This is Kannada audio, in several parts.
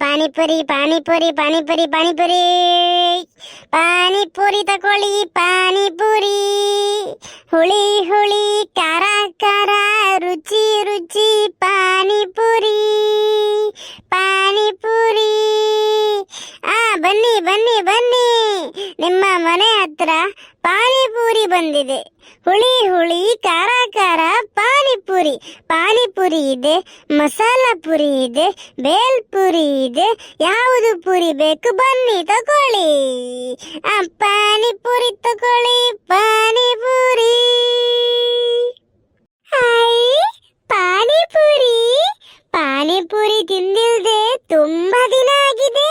ಪಾನಿಪುರಿ ಪಾನಿಪುರಿ ಪಾನಿಪುರಿ ಪಾನಿಪುರಿ ಪಾನಿಪುರಿ ತಕೊಳ್ಳಿ ಪಾನಿಪುರಿ ಹುಳಿ ಹುಳಿ ಖಾರ ಖಾರ ರುಚಿ ರುಚಿ ಪಾನಿಪುರಿ ಪಾನಿಪುರಿ ಆ ಬನ್ನಿ ಬನ್ನಿ ಬನ್ನಿ ನಿಮ್ಮ ಮನೆ ಹತ್ರ ಪಾನಿಪುರಿ ಬಂದಿದೆ ಹುಳಿ ಹುಳಿ, ಖಾರ ಖಾರ, ಪಾನಿಪುರಿ. ಪಾನಿಪುರಿ ಇದೆ, ಮಸಾಲ ಪುರಿ ಇದೆ, ಬೇಲ್ ಪುರಿ ಇದೆ. ಯಾವುದು ಪುರಿ ಬೇಕು ಬನ್ನಿ ತಗೊಳ್ಳಿ. ಆ, ಪಾನಿಪುರಿ ತಗೊಳ್ಳಿ, ಪಾನಿಪುರಿ. ಪಾನಿಪುರಿ. ಪಾನಿಪುರಿ ತಿಂದಿಲ್ದೆ ತುಂಬಾ ದಿನ ಆಗಿದೆ.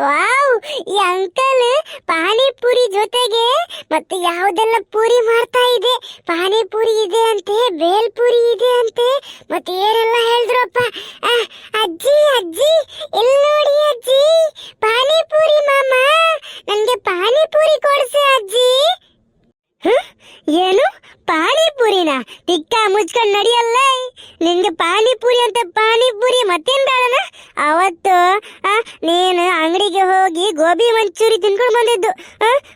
ವಾವ್, ಈ ಅಂಕಲ್ ಪಾನಿಪುರಿ ಜೊತೆಗೆ ಮತ್ತೆ ಯಾವುದೆಲ್ಲ ಪೂರಿ ಮಾಡ್ತಾ ಇದೆ? ಪಾನಿಪುರಿ ಇದೆ ಅಂತೆ ಬೇಲ್ಪುರಿ ಇದೆ ಅಂತೆ ಮತ್ತೆ ಏನೆಲ್ಲ ಹೇಳಿದ್ರಪ್ಪ ಆ, ಅಜ್ಜಿ ಅಜ್ಜಿ ಇಲ್ಲಿ ನೋಡಿ ಅಜ್ಜಿ ಪಾನಿಪುರಿ ಮಾಮ ನನ್ಗೆ ಪಾನಿಪುರಿ ಕೊಡ್ಸು ಅಜ್ಜಿ ಹ? ಏನು ಪಾನಿಪುರಿನ ತಿಕ್ಕ ಮುಚ್ಕೊಂಡು ನಡಿಯಲ್ಲ? ನಿಂಗೆ ಪಾನಿಪುರಿ ಅಂತ ಪಾನಿಪುರಿ ಮತ್ತೇನ್ ಬೇಡನ? ಅವತ್ತು ನೀನು ಅಂಗಡಿಗೆ ಹೋಗಿ ಗೋಬಿ ಮಂಚೂರಿ ತಿನ್ಕೊಂಡು ಬಂದಿದ್ದು.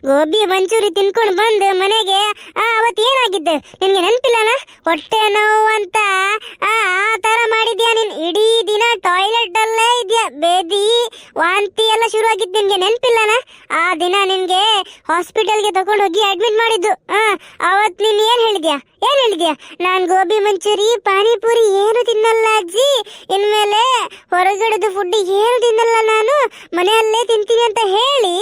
ಗೋಬಿ ಮಂಚೂರಿ ತಿನ್ಕೊಂಡು ಬಂದು ಮನೆಗೆ ಅವತ್ತು ಏನಾಗಿದ್ದು? ನಿನ್ಗೆ ನೆನಪಿಲ್ಲನ? ಹೊಟ್ಟೆ ನೋವು ಅಂತ, ಆ ತರ ಮಾಡಿದ್ಯಾ ನೀನ್? ಇಡೀ ದಿನ ಟಾಯ್ಲೆಟ್ ಅಲ್ಲೇ ಇದೆಯಾ? ಬೇದಿ, ವಾಂತಿ ಎಲ್ಲ ಶುರು ಆಗಿದ್ದು ನಿನ್ಗೆ ನೆನಪಿಲ್ಲನ? ಆ ದಿನ ನಿನ್ಗೆ ಹಾಸ್ಪಿಟಲ್ಗೆ ತಗೊಂಡು ಹೋಗಿ ಅಡ್ಮಿಟ್ ಮಾಡಿದ್ದು. ಅವತ್ತು ನೀನ್ ಏನು ಹೇಳಿದ್ಯಾ? ಏನು ಹೇಳಿದ್ಯಾ? ನಾನ್ ಗೋಬಿ ಮಂಚೂರಿ ಪಾನಿಪುರಿ ಏನು ತಿನ್ನಲ್ಲ ಅಜ್ಜಿ. ಇನ್ಮೇಲೆ ಹೊರಗಡೆದು ಫುಡ್ ಏನು ತಿನ್ನಲ್ಲ ನಾನು. ಮನೆಯಲ್ಲೇ ತಿಂತೀನಿ ಅಂತ ಹೇಳಿ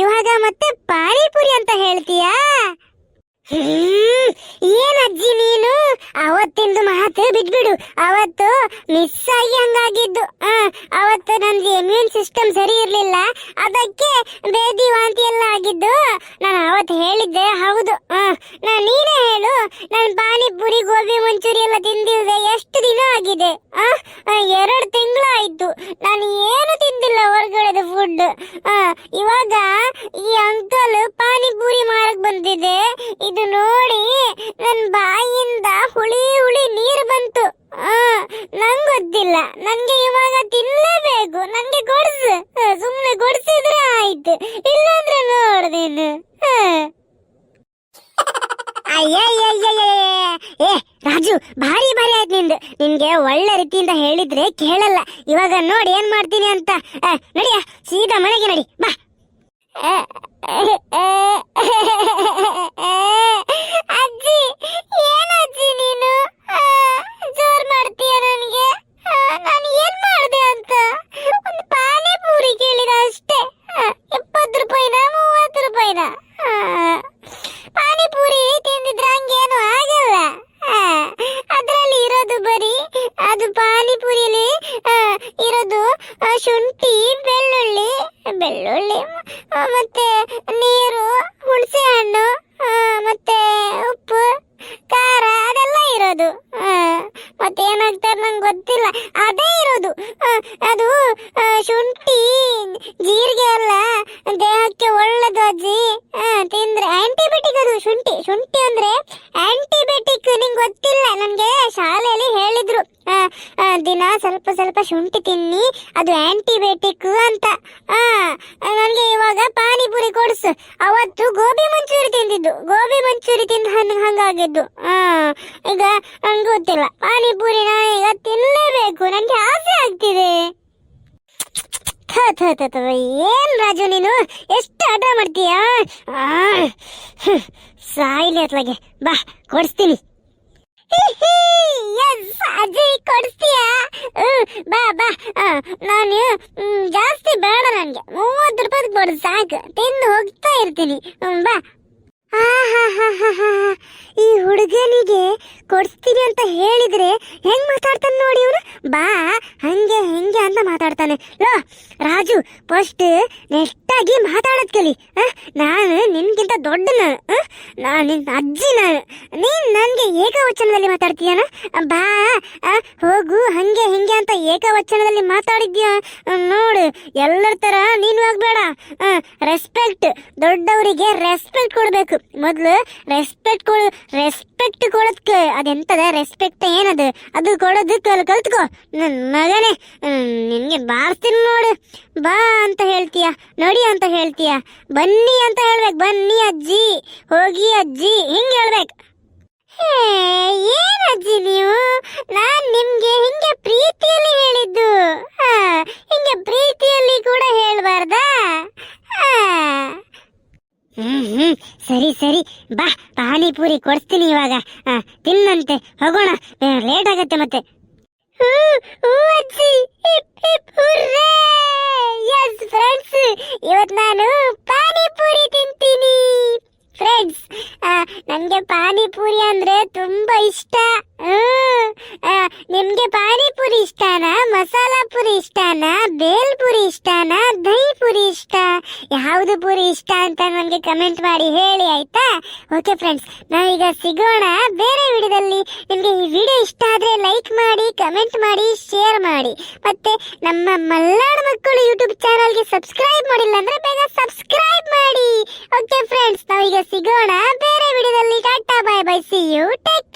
ಇವಾಗ ಮತ್ತೆ ಪಾನಿಪುರಿ ಅಂತ ಹೇಳ್ತೀಯಾ? ಹ್ಮ್, ಏನ್ ಅಜ್ಜಿ ನೀನು? ಅವತ್ತಿಂದು ಮಾತು ಬಿಟ್ಬಿಡು. ಅವತ್ತು ಮಿಸ್ ಆಗಿ ಹಂಗಾಗಿದ್ದು. ಅವತ್ತು ನನ್ಗೆ ಇಮ್ಯೂನ್ ಸಿಸ್ಟಮ್ ಸರಿ ಇರ್ಲಿಲ್ಲ. ಅದಕ್ಕೆ ಬೇದಿ ವಾಂತಿ ಎಲ್ಲ ಆಗಿದ್ದು. ನಾನು ಅವತ್ತು ಹೇಳಿದ್ದೆ ಹೌದು. ನೀನೇ ಹೇಳು ನಾನು ಪಾನಿಪುರಿ ಗೋಬಿ ಮಂಚೂರಿ ಎಲ್ಲ ಎಷ್ಟು ದಿನ ಆಗಿದೆ? ಆ, ಎರಡು ತಿಂಗಳಾಯ್ತು. ನಾನು ಏನು ತಿಂದಿಲ್ಲ ಹೊರಗಡೆದು ಫುಡ್ ಇವಾಗ ಈ ಅಂಕಲ್ ಪಾನಿಪುರಿ ಮಾರಕ್ ಬಂದಿದೆ ಇದು ನೋಡಿ ನನ್ನ ಬಾಯಿಯಿಂದ ಹುಳಿ ಹುಳಿ ನೀರು ಬಂತು ಆ, ನಂಗ್ ಗೊತ್ತಿಲ್ಲ ನನ್ಗೆ ಇವಾಗ ತಿನ್ನಲೇಬೇಕು ನನ್ಗೆ ಕೊಡ್ಸು ಸುಮ್ಮನೆ ಕೊಡ್ಸಿದ್ರೆ ಆಯ್ತು ಇಲ್ಲಾಂದ್ರೆ ನೋಡ್ದೇನು ಅಯ್ಯಯ್ಯಯ್ಯಯ್ಯ ಏ ರಾಜು ಭಾರಿ ಭಾರಿ ಆಯ್ತು ನಿಂದು. ನಿನ್ಗೆ ಒಳ್ಳೆ ರೀತಿಯಿಂದ ಹೇಳಿದ್ರೆ ಕೇಳಲ್ಲ. ಇವಾಗ ನೋಡಿ ಏನ್ ಮಾಡ್ತೀನಿ ಅಂತ. ನಡಿಯ, ಸೀದಾ ಮನೆಗೆ ನಡಿ. ಬಾ. ಅಜ್ಜಿ ಏನಜ್ಜಿ ಬೆಳ್ಳುಳ್ಳಿ ಮತ್ತೆ ನೀರು, ಹುಣಸೆ ಹಣ್ಣು ಮತ್ತೆ ಉಪ್ಪು, ಖಾರ, ಅದೆಲ್ಲ ಇರೋದು. ಮತ್ತೆ ಏನಾಗ್ತಾರೆ ನಂಗೆ ಗೊತ್ತಿಲ್ಲ. ಅದೇ ಇರೋದು. ಅದು ಶುಂಠಿ, ಜೀರಿಗೆ ಎಲ್ಲ ದೇಹಕ್ಕೆ ಒಳ್ಳೇದು ಅಜ್ಜಿ. ತಿಂದ್ರೆ ಆಂಟಿಬಯೋಟಿಕ್ ಅದು ಶುಂಠಿ. ಶುಂಠಿ ಅಂದ್ರೆ ಆಂಟಿಬಯೋಟಿಕ್ ನಿಂಗೆ ಗೊತ್ತಿಲ್ಲ. ನನಗೆ ದಿನ ಸ್ವಲ್ಪ ಸ್ವಲ್ಪ ಶುಂಠಿ ತಿನ್ನಿ, ಅದು ಆಂಟಿಬಯೋಟಿಕ್ ಅಂತ. ನನಗೆ ಇವಾಗ ಪಾನಿಪುರಿ ಕೊಡ್ಸು. ಅವತ್ತು ಗೋಬಿ ಮಂಚೂರಿ ತಿಂದಿದ್ದು. ಗೋಬಿ ಮಂಚೂರಿ ತಿಂದು ಹಂಗೆ ಹಂಗಾಗಿದ್ದು. ಈಗ ನಂಗೆ ಗೊತ್ತಿಲ್ಲ. ಪಾನಿಪುರಿ ನಾನು ಈಗ ತಿನ್ನಲೇಬೇಕು ನನಗೆ ಆಸೆ ಆಗ್ತಿದೆ. ಏನ್ ರಾಜು ನೀನು? ಎಷ್ಟು ಆಟ ಮಾಡ್ತೀಯಾ? ಸಾಯ್ಲಿ ಅತ್ಲಾಗೆ. ಬಾ, ಕೊಡಿಸ್ತೀನಿ. ಅಜಯ್ ಕೊಡಿಸ್ತೀಯಾ ಬಾ ಬಾ. ನಾನು ಜಾಸ್ತಿ ಬೇಡ ನನಗೆ ಮೂವತ್ತು ರೂಪಾಯಿ ಕೊಡು, ಸಾಕು. ತಿಂದು ಹೋಗ್ತಾ ಇರ್ತೀನಿ. ಬಾ. ಈ ಹುಡುಗನಿಗೆ ಕೊಡಿಸ್ತೀನಿ ಅಂತ ಹೇಳಿದ್ರೆ ಹೆಂಗ್ ಮಾತಾಡ್ತಾನೆ ನೋಡಿ ಬಾ, ಹಂಗೆ, ಹೆಂಗೆ ಅಂತ ಮಾತಾಡ್ತಾನೆ. ಲೋ, ರಾಜು ಫಸ್ಟ್ ನೆಟ್ಟಾಗಿ ಮಾತಾಡೋದ್ ಕಲಿ ನಾನು ನಿನ್ಗಿಂತ ದೊಡ್ಡ ನಾನು? ನಾನು ನಿನ್ನ ಅಜ್ಜಿ ನಾನು ನೀನ್ ನನ್ಗೆ ಏಕವಚನದಲ್ಲಿ ಮಾತಾಡ್ತೀಯನ? ಬಾ ಹೋಗು, ಹಂಗೆ, ಹಿಂಗೆ ಅಂತ ಏಕವಚನದಲ್ಲಿ ಮಾತಾಡಿದ್ಯಾ? ನೋಡು, ಎಲ್ಲರ ತರ ನೀನು ಆಗ್ಬೇಡ. ರೆಸ್ಪೆಕ್ಟ್ ದೊಡ್ಡವರಿಗೆ ರೆಸ್ಪೆಕ್ಟ್ ಕೊಡಬೇಕು. ಮೊದಲು ರೆಸ್ಪೆಕ್ಟ್ ಕೊಡು ರೆಸ್ಪೆಕ್ಟ್ ಕೊಡೋದ್ಕೆ ಅದೆಂತದ? ರೆಸ್ಪೆಕ್ಟ್ ಏನದು? ಅದು ಕೊಡೋದು ಕಲ್ ಕಲ್ತ್ಕೋ. ನನ್ನ ಮಗನೇ ನಿನಗೆ ಬಾರ್ಸ್ತೀನಿ ನೋಡು. ಬಾ ಅಂತ ಹೇಳ್ತೀಯ, ನೋಡಿ ಅಂತ ಹೇಳ್ತೀಯ. ಬನ್ನಿ ಅಂತ ಹೇಳ್ಬೇಕು, ಬನ್ನಿ ಅಜ್ಜಿ, ಹೋಗಿ ಅಜ್ಜಿ, ಹಿಂಗೆ ಹೇಳ್ಬೇಕು. ಏನ್ ಅಜ್ಜಿ ನೀವು? ನಾನು ನಿಮಗೆ ಹಿಂಗೆ ಪ್ರೀತಿಯಲ್ಲಿ ಹೇಳಿದ್ದು. ಹಿಂಗೆ ಪ್ರೀತಿಯಲ್ಲಿ ಕೂಡ ಹೇಳಬಾರ್ದಾ. ಹ್ಮ್ ಸರಿ ಸರಿ. ಬಾ, ಪಾನಿಪುರಿ ಕೊಡ್ತೀನಿ ಇವಾಗ. ತಿನ್ನಂತೆ, ಹೋಗೋಣ. ಲೇಟ್ ಆಗತ್ತೆ ಮತ್ತೆ. ಎಸ್ ಫ್ರೆಂಡ್ಸ್ ಇವತ್ತು ನಾನು ಪಾನಿಪುರಿ ತಿಂತೀನಿ. ಫ್ರೆಂಡ್ಸ್ ನನಗೆ ಪಾನಿಪುರಿ ಅಂದ್ರೆ ತುಂಬಾ ಇಷ್ಟ. ನಿಮ್ಗೆ ಪಾನಿಪುರಿ ಇಷ್ಟನಾ? ಮಸಾಲಾ ಪುರಿ ಇಷ್ಟನಾ? ಬೇಲ್ ಪುರಿ ಇಷ್ಟನಾ? ದಹಿ ಪುರಿ ಇಷ್ಟ? ಯಾವುದು ಪುರಿ ಇಷ್ಟ ಅಂತ ನನಗೆ ಕಮೆಂಟ್ ಮಾಡಿ ಹೇಳಿ, ಆಯ್ತಾ? ಓಕೆ ಫ್ರೆಂಡ್ಸ್ ನಾವೀಗ ಸಿಗೋಣ ಬೇರೆ ವಿಡಿಯೋದಲ್ಲಿ. ನಿಮಗೆ ಈ ವಿಡಿಯೋ ಇಷ್ಟ ಆದರೆ ಲೈಕ್ ಮಾಡಿ ಕಮೆಂಟ್ ಮಾಡಿ ಶೇರ್ ಮಾಡಿ. ಮತ್ತೆ ನಮ್ಮ ಮಲ್ನಾಡು ಮಕ್ಕಳು ಯೂಟ್ಯೂಬ್ ಚಾನಲ್ಗೆ ಸಬ್ಸ್ಕ್ರೈಬ್ ಮಾಡಿಲ್ಲ ಅಂದ್ರೆ ಬೇಗ ಸಬ್ಸ್ಕ್ರೈಬ್ ಮಾಡಿ. ಓಕೆ ಫ್ರೆಂಡ್ಸ್ ನಾವೀಗ ಸಿಗೋಣ ಬೇರೆ ವಿಡಿಯೋದಲ್ಲಿ Tata bye bye see you take